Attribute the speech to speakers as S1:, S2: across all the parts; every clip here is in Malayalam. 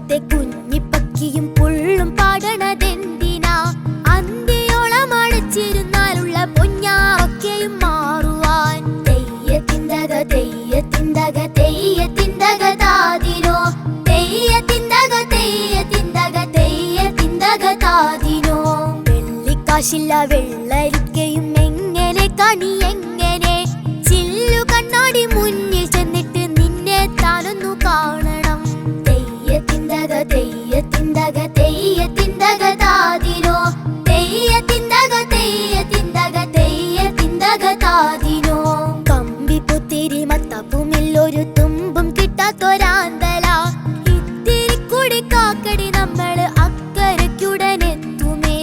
S1: ലോകത്തെ കുഞ്ഞിപ്പക്കിയും പുള്ളും പാടണതെന്തിനാ? അന്ത്യയോളം അടച്ചിരുന്നാലുള്ള പൊഞ്ഞാറൊക്കെയും മാറുവാൻ. തെയ്യത്തിന്തക തെയ്യത്തിന്തക തെയ്യത്തിന്തക താതിരോ തെയ്യത്തിന്തക തെയ്യത്തിന്തക തെയ്യത്തിന്തക താതിരോ വെള്ളിക്കാശില്ല വെള്ളരിക്കയും എങ്ങനെ കണിയെങ്ങ തെയ്യത്തിന്തക തെയ്യത്തിന്തക താതിനോ? തെയ്യത്തിന്തക തെയ്യത്തിന്തക തെയ്യത്തിന്തക താതിനോ? കമ്പി പുത്തിരി മത്തപ്പുമില്ലൊരു തുമ്പും കിട്ടാത്തൊരാന്തല ഇത്തിരി കൂടി കാക്കടി നമ്മൾ അക്കരയ്ക്കുടനെത്തുമേ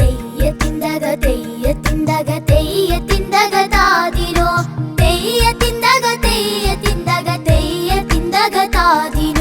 S1: തെയ്യത്തിന്തക തെയ്യത്തിന്തക തെയ്യത്തിന്തക താതിനോ? തെയ്യത്തിന്തക തെയ്യത്തിന്തക തെയ്യത്തിന്തക താതിനോ?